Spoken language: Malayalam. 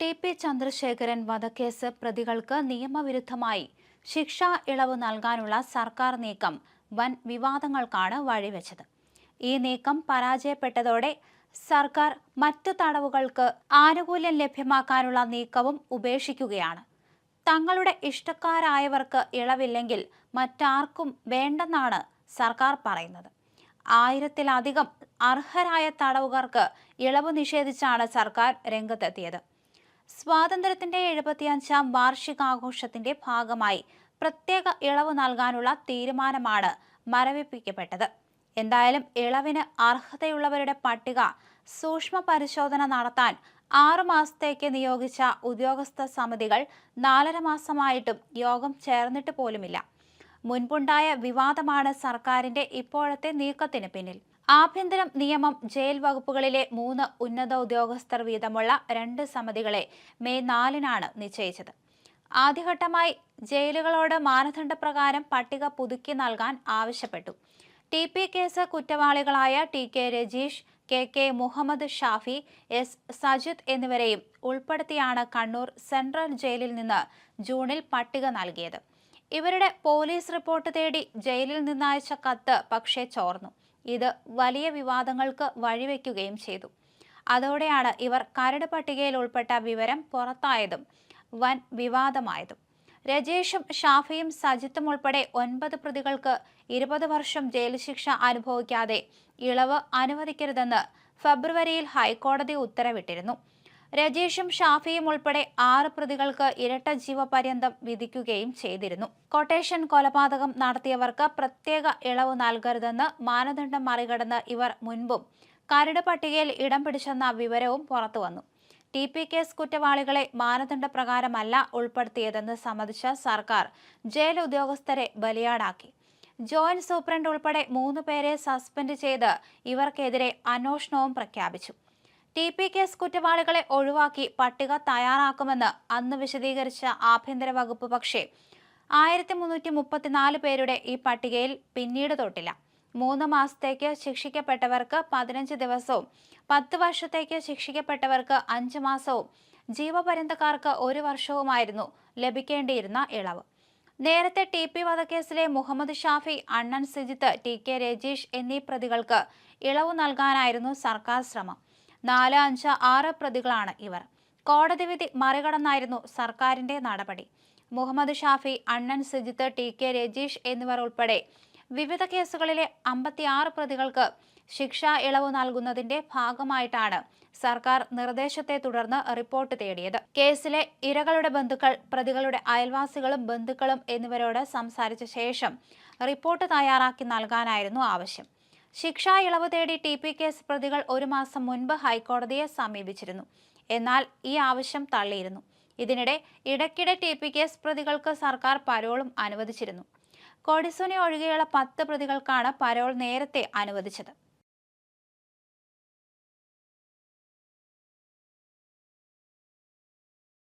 ടി പി ചന്ദ്രശേഖരൻ വധക്കേസ് പ്രതികൾക്ക് നിയമവിരുദ്ധമായി ശിക്ഷാ ഇളവ് നൽകാനുള്ള സർക്കാർ നീക്കം വൻ വിവാദങ്ങൾക്കാണ് വഴിവെച്ചത്. ഈ നീക്കം പരാജയപ്പെട്ടതോടെ സർക്കാർ മറ്റു തടവുകൾക്ക് ആനുകൂല്യം ലഭ്യമാക്കാനുള്ള നീക്കവും ഉപേക്ഷിക്കുകയാണ്. തങ്ങളുടെ ഇഷ്ടക്കാരായവർക്ക് ഇളവില്ലെങ്കിൽ മറ്റാർക്കും വേണ്ടെന്നാണ് സർക്കാർ പറയുന്നത്. ആയിരത്തിലധികം അർഹരായ തടവുകാർക്ക് ഇളവ് നിഷേധിച്ചാണ് സർക്കാർ രംഗത്തെത്തിയത്. സ്വാതന്ത്ര്യത്തിന്റെ എഴുപത്തിയഞ്ചാം വാർഷികാഘോഷത്തിന്റെ ഭാഗമായി പ്രത്യേക ഇളവ് നൽകാനുള്ള തീരുമാനമാണ് മരവിപ്പിക്കപ്പെട്ടത്. എന്തായാലും ഇളവിന് അർഹതയുള്ളവരുടെ പട്ടിക സൂക്ഷ്മ പരിശോധന നടത്താൻ ആറു മാസത്തേക്ക് നിയോഗിച്ച ഉദ്യോഗസ്ഥ സമിതികൾ നാലര മാസമായിട്ടും യോഗം ചേർന്നിട്ട് പോലുമില്ല. മുൻപുണ്ടായ വിവാദമാണ് സർക്കാരിന്റെ ഇപ്പോഴത്തെ നീക്കത്തിന് പിന്നിൽ. ആഭ്യന്തര നിയമം ജയിൽ വകുപ്പുകളിലെ മൂന്ന് ഉന്നത ഉദ്യോഗസ്ഥർ വീതമുള്ള രണ്ട് സമിതികളെ മെയ് നാലിനാണ് നിശ്ചയിച്ചത്. ആദ്യഘട്ടമായി ജയിലുകളോട് മാനദണ്ഡപ്രകാരം പട്ടിക പുതുക്കി നൽകാൻ ആവശ്യപ്പെട്ടു. T P case കുറ്റവാളികളായ T K Rajeesh K K Muhammad Shafi S Sajith എന്നിവരെയും ഉൾപ്പെടുത്തിയാണ് കണ്ണൂർ സെൻട്രൽ ജയിലിൽ നിന്ന് ജൂണിൽ പട്ടിക നൽകിയത്. ഇവരുടെ പോലീസ് റിപ്പോർട്ട് തേടി ജയിലിൽ നിന്നയച്ച കത്ത് പക്ഷേ ചോർന്നു. ഇത് വലിയ വിവാദങ്ങൾക്ക് വഴിവെക്കുകയും ചെയ്തു. അതോടെയാണ് ഇവർ കരട് പട്ടികയിൽ ഉൾപ്പെട്ട വിവരം പുറത്തായതും വൻ വിവാദമായതും. രജേഷും ഷാഫിയും സജിത്തും ഉൾപ്പെടെ ഒൻപത് പ്രതികൾക്ക് ഇരുപത് വർഷം ജയിൽ ശിക്ഷ അനുഭവിക്കാതെ ഇളവ് അനുവദിക്കരുതെന്ന് ഫെബ്രുവരിയിൽ ഹൈക്കോടതി ഉത്തരവിട്ടിരുന്നു. രജീഷും ഷാഫിയും ഉൾപ്പെടെ ആറ് പ്രതികൾക്ക് ഇരട്ട ജീവപര്യന്തം വിധിക്കുകയും ചെയ്തിരുന്നു. കൊട്ടേഷൻ കൊലപാതകം നടത്തിയവർക്ക് പ്രത്യേക ഇളവ് നൽകരുതെന്ന് മാനദണ്ഡം മറികടന്ന് ഇവർ മുൻപും കരട് പട്ടികയിൽ ഇടം പിടിച്ചെന്ന വിവരവും പുറത്തുവന്നു. ടി പി കേസ് കുറ്റവാളികളെ മാനദണ്ഡ പ്രകാരമല്ല ഉൾപ്പെടുത്തിയതെന്ന് സമ്മതിച്ച സർക്കാർ ജയിൽ ഉദ്യോഗസ്ഥരെ ബലിയാടാക്കി. ജോയിന്റ് സൂപ്രണ്ട് ഉൾപ്പെടെ മൂന്ന് പേരെ സസ്പെൻഡ് ചെയ്ത് ഇവർക്കെതിരെ അന്വേഷണവും പ്രഖ്യാപിച്ചു. ടി പി കേസ് കുറ്റവാളികളെ ഒഴിവാക്കി പട്ടിക തയ്യാറാക്കുമെന്ന് അന്ന് വിശദീകരിച്ച ആഭ്യന്തര വകുപ്പ് പക്ഷേ ആയിരത്തി മുന്നൂറ്റി മുപ്പത്തിനാല് പേരുടെ ഈ പട്ടികയിൽ പിന്നീട് തൊട്ടില്ല. മൂന്ന് മാസത്തേക്ക് ശിക്ഷിക്കപ്പെട്ടവർക്ക് പതിനഞ്ച് ദിവസവും പത്ത് വർഷത്തേക്ക് ശിക്ഷിക്കപ്പെട്ടവർക്ക് അഞ്ച് മാസവും ജീവപര്യന്തക്കാർക്ക് ഒരു വർഷവുമായിരുന്നു ലഭിക്കേണ്ടിയിരുന്ന ഇളവ്. നേരത്തെ ടി പി വധക്കേസിലെ മുഹമ്മദ് ഷാഫി അണ്ണൻ സിജിത്ത് ടി കെ രജീഷ് എന്നീ പ്രതികൾക്ക് ഇളവ് നൽകാനായിരുന്നു സർക്കാർ ശ്രമം. നാല് അഞ്ച് ആറ് പ്രതികളാണ് ഇവർ. കോടതി വിധി മറികടന്നായിരുന്നു സർക്കാരിന്റെ നടപടി. മുഹമ്മദ് ഷാഫി അണ്ണൻ സിജിത്ത് ടി കെ രജീഷ് എന്നിവർ ഉൾപ്പെടെ വിവിധ കേസുകളിലെ അമ്പത്തിയാറ് പ്രതികൾക്ക് ശിക്ഷാ ഇളവ് നൽകുന്നതിന്റെ ഭാഗമായിട്ടാണ് സർക്കാർ നിർദ്ദേശത്തെ തുടർന്ന് റിപ്പോർട്ട് തേടിയത്. കേസിലെ ഇരകളുടെ ബന്ധുക്കൾ പ്രതികളുടെ അയൽവാസികളും ബന്ധുക്കളും എന്നിവരോട് സംസാരിച്ച ശേഷം റിപ്പോർട്ട് തയ്യാറാക്കി നൽകാനായിരുന്നു ആവശ്യം. ശിക്ഷാ ഇളവ് തേടി ടി പി കേസ് പ്രതികൾ ഒരു മാസം മുൻപ് ഹൈക്കോടതിയെ സമീപിച്ചിരുന്നു. എന്നാൽ ഈ ആവശ്യം തള്ളിയിരുന്നു. ഇതിനിടെ ഇടയ്ക്കിടെ ടി പി കേസ് പ്രതികൾക്ക് സർക്കാർ പരോളും അനുവദിച്ചിരുന്നു. കൊടിസുനി ഒഴികെയുള്ള പത്ത് പ്രതികൾക്കാണ് പരോൾ നേരത്തെ അനുവദിച്ചത്.